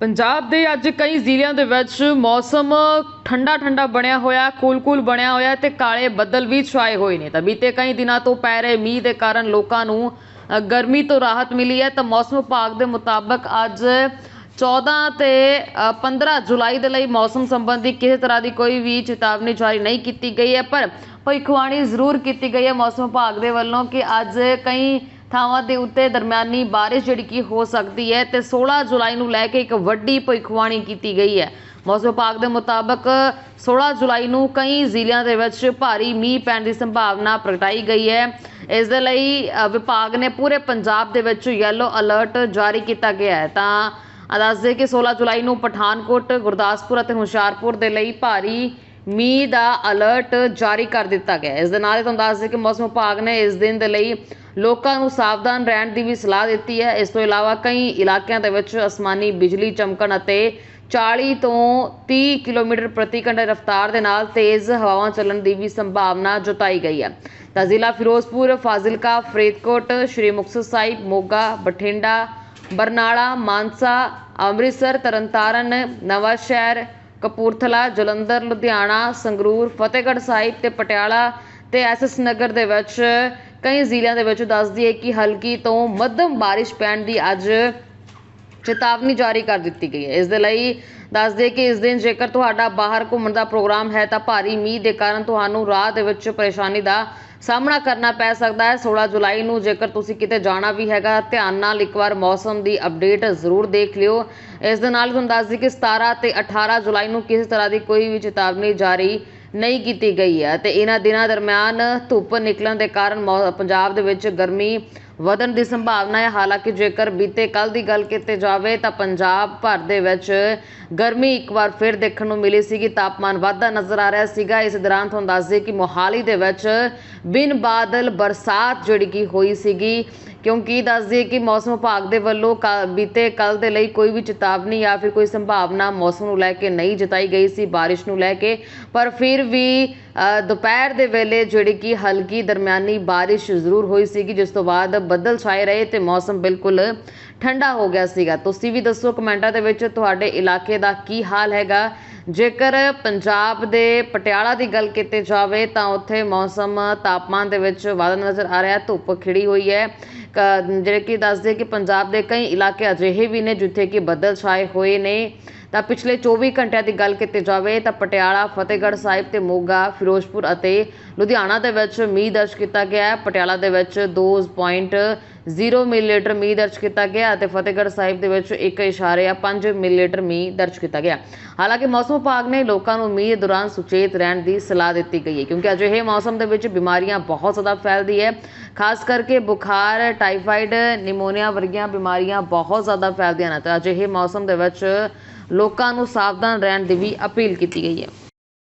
ਪੰਜਾਬ ਦੇ ਅੱਜ ਕਈ ਜ਼ਿਲ੍ਹਿਆਂ ਦੇ ਵਿੱਚ ਮੌਸਮ ਠੰਡਾ ਠੰਡਾ ਬਣਿਆ ਹੋਇਆ ਕੂਲ-ਕੂਲ ਬਣਿਆ ਹੋਇਆ ਤੇ ਕਾਲੇ ਬੱਦਲ ਵੀ ਛਾਏ ਹੋਏ ਨੇ। ਤਾਂ ਬੀਤੇ ਕਈ ਦਿਨਾਂ ਤੋਂ ਪੈ ਰਹੇ ਮੀਂਹ ਦੇ ਕਾਰਨ ਲੋਕਾਂ ਨੂੰ ਗਰਮੀ ਤੋਂ ਰਾਹਤ ਮਿਲੀ ਹੈ। ਤਾਂ ਮੌਸਮ ਵਿਭਾਗ ਦੇ ਮੁਤਾਬਕ ਅੱਜ 14 ਤੇ ਅ, 15 ਜੁਲਾਈ ਦੇ ਲਈ ਮੌਸਮ ਸੰਬੰਧੀ ਕਿਸੇ ਤਰ੍ਹਾਂ ਦੀ ਕੋਈ ਵੀ ਚੇਤਾਵਨੀ ਜਾਰੀ ਨਹੀਂ ਕੀਤੀ ਗਈ ਹੈ। ਪਰ ਭਵਿੱਖਬਾਣੀ ਜ਼ਰੂਰ ਕੀਤੀ ਗਈ ਹੈ ਮੌਸਮ ਵਿਭਾਗ ਦੇ ਵੱਲੋਂ ਕਿ ਅੱਜ ਕਈ ਥਾਵਾਂ ਦੇ ਉੱਤੇ ਦਰਮਿਆਨੀ ਬਾਰਿਸ਼ ਜਿਹੜੀ ਕਿ ਹੋ ਸਕਦੀ ਹੈ ਤੇ 16 ਜੁਲਾਈ ਨੂੰ ਲੈ ਕੇ ਇੱਕ ਵੱਡੀ ਭਵਿੱਖਬਾਣੀ ਕੀਤੀ ਗਈ ਹੈ। ਮੌਸਮ ਵਿਭਾਗ ਦੇ ਮੁਤਾਬਕ 16 ਜੁਲਾਈ ਨੂੰ ਕਈ ਜ਼ਿਲ੍ਹਿਆਂ ਦੇ ਵਿੱਚ ਭਾਰੀ ਮੀਂਹ ਪੈਣ ਦੀ ਸੰਭਾਵਨਾ ਪ੍ਰਗਟਾਈ ਗਈ ਹੈ। ਇਸ ਦੇ ਲਈ ਵਿਭਾਗ ਨੇ ਪੂਰੇ ਪੰਜਾਬ ਦੇ ਵਿੱਚ ਯੈਲੋ ਅਲਰਟ ਜਾਰੀ ਕੀਤਾ ਗਿਆ ਹੈ। ਤਾਂ ਆ ਕਿ 16 ਜੁਲਾਈ ਨੂੰ ਪਠਾਨਕੋਟ, ਗੁਰਦਾਸਪੁਰ ਅਤੇ ਹੁਸ਼ਿਆਰਪੁਰ ਦੇ ਲਈ ਭਾਰੀ ਮੀਂਹ ਦਾ ਅਲਰਟ ਜਾਰੀ ਕਰ ਦਿੱਤਾ ਗਿਆ ਇਸ ਦੇ ਨਾਲ ਹੀ ਤੁਹਾਨੂੰ ਦੱਸ ਦੇ ਕਿ ਮੌਸਮ ਵਿਭਾਗ ਨੇ ਇਸ ਦਿਨ ਦੇ ਲਈ ਲੋਕਾਂ ਨੂੰ ਸਾਵਧਾਨ ਰਹਿਣ ਦੀ ਵੀ ਸਲਾਹ ਦਿੱਤੀ ਹੈ। ਇਸ ਤੋਂ ਇਲਾਵਾ ਕਈ ਇਲਾਕਿਆਂ ਦੇ ਵਿੱਚ ਅਸਮਾਨੀ ਬਿਜਲੀ ਚਮਕਣ ਅਤੇ 40 ਤੋਂ 30 ਕਿਲੋਮੀਟਰ ਪ੍ਰਤੀ ਘੰਟੇ ਰਫ਼ਤਾਰ ਦੇ ਨਾਲ ਤੇਜ਼ ਹਵਾਵਾਂ ਚੱਲਣ ਦੀ ਵੀ ਸੰਭਾਵਨਾ ਜਤਾਈ ਗਈ ਹੈ। ਤਾਂ ਜ਼ਿਲ੍ਹਾ ਫਿਰੋਜ਼ਪੁਰ, ਫਾਜ਼ਿਲਕਾ, ਫਰੀਦਕੋਟ, ਸ਼੍ਰੀ ਮੁਕਤਸਰ ਸਾਹਿਬ, ਮੋਗਾ, ਬਠਿੰਡਾ, ਬਰਨਾਲਾ, ਮਾਨਸਾ, ਅੰਮ੍ਰਿਤਸਰ, ਤਰਨਤਾਰਨ ਨਵਾਂ ਸ਼ਹਿਰ ਕਪੂਰਥਲਾ, ਜਲੰਧਰ, ਲੁਧਿਆਣਾ, ਸੰਗਰੂਰ, ਫਤਿਹਗੜ੍ਹ ਸਾਹਿਬ ਤੇ ਪਟਿਆਲਾ ਤੇ ਐਸਐਸ ਨਗਰ ਦੇ ਵਿੱਚ ਕਈ ਜ਼ਿਲ੍ਹਿਆਂ ਦੇ ਵਿੱਚ ਦੱਸਦੀ ਹੈ ਕਿ ਹਲਕੀ ਤੋਂ ਮੱਧਮ ਬਾਰਿਸ਼ ਪੈਣ ਦੀ ਅੱਜ ਚੇਤਾਵਨੀ ਜਾਰੀ ਕਰ ਦਿੱਤੀ ਗਈ ਹੈ। ਇਸ ਦੇ ਲਈ ਦੱਸ ਦੇ ਕਿ ਇਸ ਦਿਨ ਜੇਕਰ ਤੁਹਾਡਾ ਬਾਹਰ ਘੁੰਮਣ ਦਾ ਪ੍ਰੋਗਰਾਮ ਹੈ ਤਾਂ ਭਾਰੀ ਮੀਂਹ ਦੇ ਕਾਰਨ ਤੁਹਾਨੂੰ ਰਾਹ ਦੇ ਵਿੱਚ ਪਰੇਸ਼ਾਨੀ ਦਾ ਸਾਹਮਣਾ ਕਰਨਾ ਪੈ ਸਕਦਾ ਹੈ। 16 ਜੁਲਾਈ ਨੂੰ ਜੇਕਰ ਤੁਸੀਂ ਕਿਤੇ ਜਾਣਾ ਵੀ ਹੈਗਾ, ਧਿਆਨ ਨਾਲ ਇੱਕ ਵਾਰ ਮੌਸਮ ਦੀ ਅਪਡੇਟ ਜ਼ਰੂਰ ਦੇਖ ਲਿਓ। ਇਸ ਦੇ ਨਾਲ ਤੁਹਾਨੂੰ ਦੱਸ ਦਈਏ ਕਿ 17 ਤੇ 18 ਜੁਲਾਈ ਨੂੰ ਕਿਸੇ ਤਰ੍ਹਾਂ ਦੀ ਕੋਈ ਵੀ ਚੇਤਾਵਨੀ ਜਾਰੀ ਨਹੀਂ ਕੀਤੀ ਗਈ ਹੈ ਅਤੇ ਇਹਨਾਂ ਦਿਨਾਂ ਦਰਮਿਆਨ ਧੁੱਪ ਨਿਕਲਣ ਦੇ ਕਾਰਨ ਮੌ- ਪੰਜਾਬ ਦੇ ਵਿੱਚ ਗਰਮੀ ਵਧਣ ਦੀ ਸੰਭਾਵਨਾ ਹੈ। ਹਾਲਾਂਕਿ ਜੇਕਰ ਬੀਤੇ ਕੱਲ ਦੀ ਗੱਲ ਕੀਤੀ ਜਾਵੇ ਤਾਂ ਪੰਜਾਬ ਭਰ ਦੇ ਵਿੱਚ ਗਰਮੀ ਇੱਕ ਵਾਰ ਫਿਰ ਦੇਖਣ ਨੂੰ ਮਿਲੀ ਸੀਗੀ। ਤਾਪਮਾਨ ਵਾਧਾ ਨਜ਼ਰ ਆ ਰਿਹਾ ਸੀਗਾ। ਇਸ ਦੌਰਾਨ ਤੁਹਾਨੂੰ ਦੱਸ ਦਈਏ ਕਿ ਮੋਹਾਲੀ ਦੇ ਵਿੱਚ ਬਿਨ ਬਾਦਲ ਬਰਸਾਤ ਜਿਹੜੀ ਕਿ ਹੋਈ ਸੀਗੀ, ਕਿਉਂਕਿ ਦੱਸ ਦਈਏ ਕਿ ਮੌਸਮ ਵਿਭਾਗ ਦੇ ਵੱਲੋਂ ਕੱਲ੍ਹ- ਬੀਤੇ ਕੱਲ ਦੇ ਲਈ ਕੋਈ ਵੀ ਚੇਤਾਵਨੀ ਜਾਂ ਫਿਰ ਕੋਈ ਸੰਭਾਵਨਾ ਮੌਸਮ ਨੂੰ ਲੈ ਕੇ ਨਹੀਂ ਜਤਾਈ ਗਈ ਸੀ, ਬਾਰਿਸ਼ ਨੂੰ ਲੈ ਕੇ। ਪਰ ਫਿਰ ਵੀ ਦੁਪਹਿਰ ਦੇ ਵੇਲੇ ਜਿਹੜੀ ਕਿ ਹਲਕੀ ਦਰਮਿਆਨੀ ਬਾਰਿਸ਼ ਜ਼ਰੂਰ ਹੋਈ ਸੀਗੀ, ਜਿਸ ਤੋਂ ਬਾਅਦ ਬੱਦਲ ਛਾਏ ਰਹੇ ਤੇ ਮੌਸਮ ਬਿਲਕੁਲ ਠੰਡਾ ਹੋ ਗਿਆ ਸੀਗਾ। ਤੁਸੀਂ ਵੀ ਦੱਸੋ ਕਮੈਂਟਾਂ ਦੇ ਵਿੱਚ ਤੁਹਾਡੇ ਇਲਾਕੇ ਦਾ ਕੀ ਹਾਲ ਹੈਗਾ? ਜੇਕਰ ਪੰਜਾਬ ਦੇ ਪਟਿਆਲਾ ਦੀ ਗੱਲ ਕੀਤੀ ਜਾਵੇ, ਤਾਂ ਉੱਥੇ ਮੌਸਮ ਤਾਪਮਾਨ ਦੇ ਵਿੱਚ ਵਾਧਾ ਨਜ਼ਰ ਆ ਰਿਹਾ, ਧੁੱਪ ਖਿੜੀ ਹੋਈ ਹੈ। ਕ- ਜਿਹੜੇ ਕਿ ਦੱਸਦੇ ਕਿ ਪੰਜਾਬ ਦੇ ਕਈ ਇਲਾਕੇ ਅਜਿਹੇ ਵੀ ਨੇ ਜਿੱਥੇ ਕਿ ਬੱਦਲ ਛਾਏ ਹੋਏ ਨੇ। ਤਾਂ ਪਿਛਲੇ 24 ਘੰਟਿਆਂ ਦੀ ਗੱਲ ਕੀਤੀ ਜਾਵੇ ਤਾਂ ਪਟਿਆਲਾ, ਫਤਿਹਗੜ੍ਹ ਸਾਹਿਬ ਤੇ ਮੋਗਾ, ਫਿਰੋਜ਼ਪੁਰ ਅਤੇ ਲੁਧਿਆਣਾ ਦੇ ਵਿੱਚ ਮੀਂਹ ਦਰਜ ਕੀਤਾ ਗਿਆ ਹੈ। ਪਟਿਆਲਾ ਦੇ ਵਿੱਚ 2.0 ਮਿਲੀਲੀਟਰ ਮੀਂਹ ਦਰਜ ਕੀਤਾ ਗਿਆ ਅਤੇ ਫਤਿਹਗੜ੍ਹ ਸਾਹਿਬ ਦੇ ਵਿੱਚ 1.5 ਮਿਲੀਲੀਟਰ ਮੀਂਹ ਦਰਜ ਕੀਤਾ ਗਿਆ। ਹਾਲਾਂਕਿ ਮੌਸਮ ਵਿਭਾਗ ਨੇ ਲੋਕਾਂ ਨੂੰ ਮੀਂਹ ਦੌਰਾਨ ਸੁਚੇਤ ਰਹਿਣ ਦੀ ਸਲਾਹ ਦਿੱਤੀ ਗਈ ਹੈ, ਕਿਉਂਕਿ ਅਜਿਹੇ ਮੌਸਮ ਦੇ ਵਿੱਚ ਬਿਮਾਰੀਆਂ ਬਹੁਤ ਜ਼ਿਆਦਾ ਫੈਲਦੀ ਹੈ। ਖਾਸ ਕਰਕੇ ਬੁਖਾਰ ਟਾਈਫਾਈਡ ਨਿਮੋਨੀਆ ਵਰਗੀਆਂ ਬਿਮਾਰੀਆਂ ਬਹੁਤ ਜ਼ਿਆਦਾ ਫੈਲਦੀਆਂ ਨੇ ਤਾਂ ਅਜਿਹੇ ਮੌਸਮ ਦੇ ਵਿੱਚ ਲੋਕਾਂ ਨੂੰ ਸਾਵਧਾਨ ਰਹਿਣ ਦੀ ਵੀ ਅਪੀਲ ਕੀਤੀ ਗਈ ਹੈ।